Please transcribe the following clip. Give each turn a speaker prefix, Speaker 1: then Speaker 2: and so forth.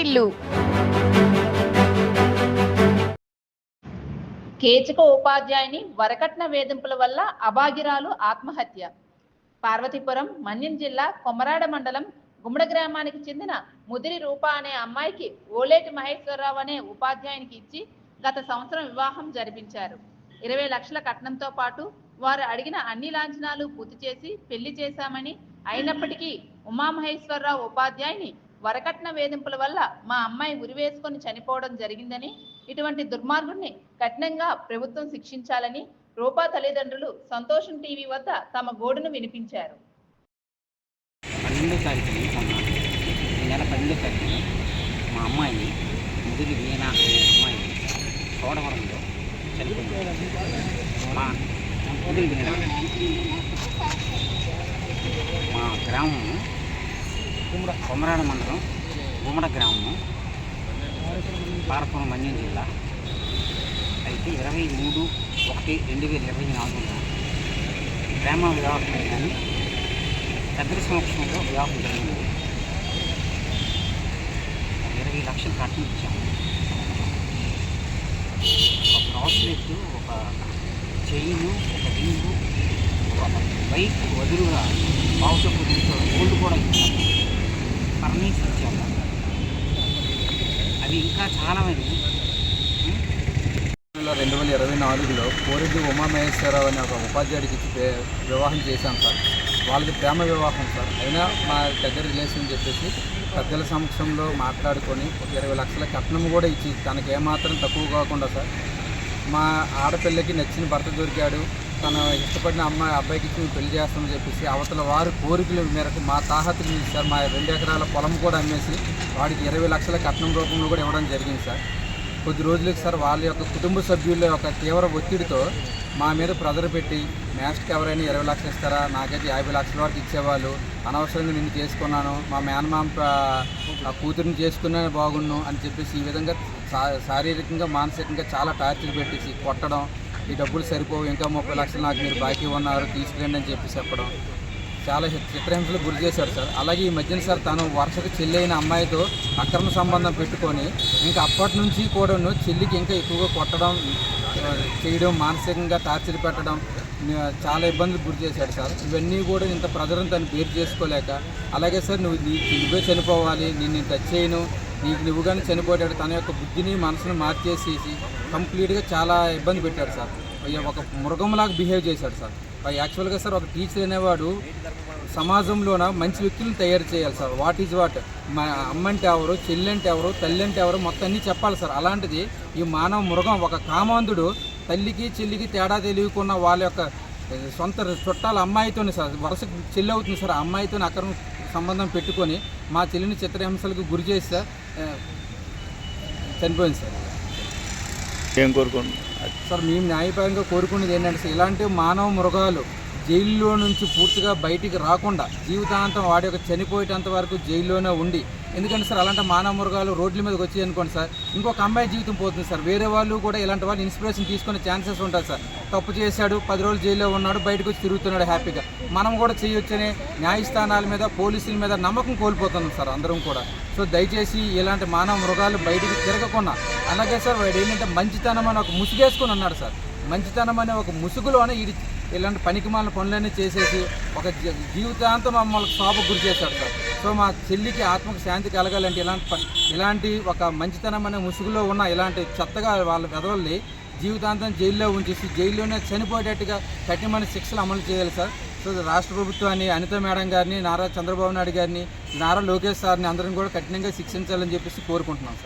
Speaker 1: వాకిళ్ళు కేచక ఉపాధ్యాయుని వరకట్న వేధింపుల వల్ల అభాగిరాలు ఆత్మహత్య. పార్వతీపురం మన్యం జిల్లా కొమరాడ మండలం గుమ్మడ గ్రామానికి చెందిన ముదిరి రూప అనే అమ్మాయికి ఓలేటి మహేశ్వరరావు అనే ఉపాధ్యాయునికి ఇచ్చి గత సంవత్సరం వివాహం జరిపించారు. ఇరవై లక్షల కట్నంతో పాటు వారు అడిగిన అన్ని లాంఛనాలు పూర్తి చేసి పెళ్ళి చేశామని అయినప్పటికీ ఉమామహేశ్వరరావు ఉపాధ్యాయుని వరకట్న వేధింపుల వల్ల మా అమ్మాయి ఉరివేసుకొని చనిపోవడం జరిగిందని ఇటువంటి దుర్మార్గుడిని కఠినంగా ప్రభుత్వం శిక్షించాలని రూపా తల్లిదండ్రులు సంతోషం టీవీ వద్ద తమ గోడును వినిపించారు.
Speaker 2: పన్నెండో తారీఖున ఈ నెల పన్నెండో తారీఖున మా అమ్మాయి ముదురు వీణ అనే అమ్మాయి చోడవరంలో చనిపోయింది. మా ముదురు వీణ. మా గ్రామం కొమరాడ మండలం గుమ్మడ గ్రామము పారపురం మన్యం జిల్లా. అయితే ఇరవై మూడు ఒకటి రెండు వేల ఇరవై నాలుగున గ్రామ వివాహం కానీ పెద్దల సమక్షంలో వివాహం జరిగింది. ఇరవై లక్షలు కట్నం ఇచ్చాము ఒక బ్రాస్లెట్ ఒక చైన్ ఒక రింగు ఒక బైక్ వదులుగా పావుచొప్పు తీసుకోవడం గోల్డ్ కూడా ఇచ్చాము ఫర్నిచర్ ఇచ్చాము అవి ఇంకా చాలా మంది.
Speaker 3: రెండు వేల ఇరవై నాలుగులో కోరెడ్డి ఉమామహేశ్వరరావు అనే ఒక ఉపాధ్యాయుడికి వివాహం చేశాం సార్. వాళ్ళది ప్రేమ వివాహం సార్. అయినా మా దగ్గర రిలేషన్ చెప్పేసి పెద్దల సమక్షంలో మాట్లాడుకొని ఒక ఇరవై లక్షల కట్నం కూడా ఇచ్చి తనకి ఏమాత్రం తక్కువ కాకుండా సార్ మా ఆడపిల్లకి నచ్చిన భర్త దొరికాడు. తన ఇష్టపడిన అమ్మాయి అబ్బాయికి ఇచ్చి పెళ్ళి చేస్తామని చెప్పేసి అవతల వారి కోరికల మేరకు మా తాహతులు సార్ మా రెండు ఎకరాల పొలం కూడా అమ్మేసి వాడికి ఇరవై లక్షల కట్నం రూపంలో కూడా ఇవ్వడం జరిగింది సార్. కొద్ది రోజులకు సార్ వాళ్ళ యొక్క కుటుంబ సభ్యుల యొక్క తీవ్ర ఒత్తిడితో మా మీద ప్రెజర్ పెట్టి మ్యాచ్కి ఎవరైనా ఇరవై లక్షలు ఇస్తారా? నాకైతే యాభై లక్షల వరకు ఇచ్చేవాళ్ళు. అనవసరంగా నిన్ను చేసుకున్నాను. మా మేనమామ కూతురిని చేసుకున్నా బాగున్ను అని చెప్పేసి ఈ విధంగా శారీరకంగా మానసికంగా చాలా టార్చర్ పెట్టేసి కొట్టడం ఈ డబ్బులు సరిపోవు ఇంకా ముప్పై లక్షలు నాకు మీరు బాకీ ఉన్నారు తీసుకురండి అని చెప్పి చెప్పడం. చాలా చిత్రహింసలు గురి చేశాడు సార్. అలాగే ఈ మధ్యన సార్ తను వరుసకు చెల్లి అయిన అమ్మాయితో అక్రమ సంబంధం పెట్టుకొని ఇంకా అప్పటి నుంచి కూడాను చెల్లికి ఇంకా ఎక్కువగా కొట్టడం చేయడం మానసికంగా టార్చర్ పెట్టడం చాలా ఇబ్బందులు గురి చేశాడు సార్. ఇవన్నీ కూడా ఇంత ప్రజలను తను బేర్ చేసుకోలేక అలాగే సార్ నువ్వు నీ నువ్వే చనిపోవాలి నేను నేను టచ్ చేయను నీకు నువ్వుగానే చనిపోయాడు తన యొక్క బుద్ధిని మనసుని మార్చేసేసి కంప్లీట్గా చాలా ఇబ్బంది పెట్టాడు సార్. అయ్యో ఒక మృగంలాగా బిహేవ్ చేశాడు సార్. యాక్చువల్గా సార్ ఒక టీచర్ అనేవాడు సమాజంలోన మంచి వ్యక్తులను తయారు చేయాలి సార్. వాట్ ఈజ్ వాట్ మా అమ్మ అంటే ఎవరు చెల్లి అంటే ఎవరు తల్లి అంటే ఎవరు మొత్తం అన్నీ చెప్పాలి సార్. అలాంటిది ఈ మానవ మృగం ఒక కామాంధుడు తల్లికి చెల్లికి తేడా తెలియకున్న వాళ్ళ యొక్క సొంత చుట్టాల అమ్మాయితోనే సార్. వరుస చెల్లి అవుతుంది సార్. ఆ అమ్మాయితో అక్రమ సంబంధం పెట్టుకొని మా చెల్లిని చిత్రహింసలకు గురి చేసి సార్ చనిపోయింది సార్.
Speaker 4: ఏం కోరుకోండి?
Speaker 3: సార్ మేము న్యాయపరంగా కోరుకునేది ఏంటంటే సార్ ఇలాంటి మానవ మృగాలు జైల్లో నుంచి పూర్తిగా బయటికి రాకుండా జీవితాంతం వాడి యొక్క చనిపోయేటంత వరకు జైల్లోనే ఉండి. ఎందుకంటే సార్ అలాంటి మానవ మృగాలు రోడ్ల మీదకి వచ్చాయి అనుకోండి సార్. ఇంకొక అమ్మాయి జీవితం పోతుంది సార్. వేరే వాళ్ళు కూడా ఇలాంటి వాళ్ళు ఇన్స్పిరేషన్ తీసుకునే ఛాన్సెస్ ఉంటాయి సార్. తప్పు చేశాడు పది రోజులు జైల్లో ఉన్నాడు బయటకు వచ్చి తిరుగుతున్నాడు హ్యాపీగా. మనం కూడా చేయొచ్చనే న్యాయస్థానాల మీద పోలీసుల మీద నమ్మకం కోల్పోతున్నాం సార్ అందరం కూడా. సో దయచేసి ఇలాంటి మానవ మృగాలు బయటికి తిరగకుండా అలాగే సార్ వాడు ఏంటంటే మంచితనం అని ఒక ముసుగేసుకొని ఉన్నాడు సార్. మంచితనం అనే ఒక ముసుగులోనే ఇది ఇలాంటి పనికిమాలిన పనులన్నీ చేసేసి ఒక జీవితాంతం మమ్మల్ని శోభ గురి చేశాడు సార్. సో మా చెల్లికి ఆత్మకు శాంతి కలగాలంటే ఇలాంటి ప- ఇలాంటి ఒక మంచితనం అనే ముసుగులో ఉన్న ఇలాంటి చెత్తగా వాళ్ళ వెదవల్ని జీవితాంతం జైల్లో ఉంచేసి జైల్లోనే చనిపోయేటట్టుగా కఠినమైన శిక్షలు అమలు చేయాలి సార్. సో రాష్ట్ర ప్రభుత్వాన్ని అనిత మేడం గారిని నారా చంద్రబాబు నాయుడు గారిని నారా లోకేష్ సార్ని అందరం కూడా కఠినంగా శిక్షించాలని చెప్పేసి కోరుకుంటున్నాం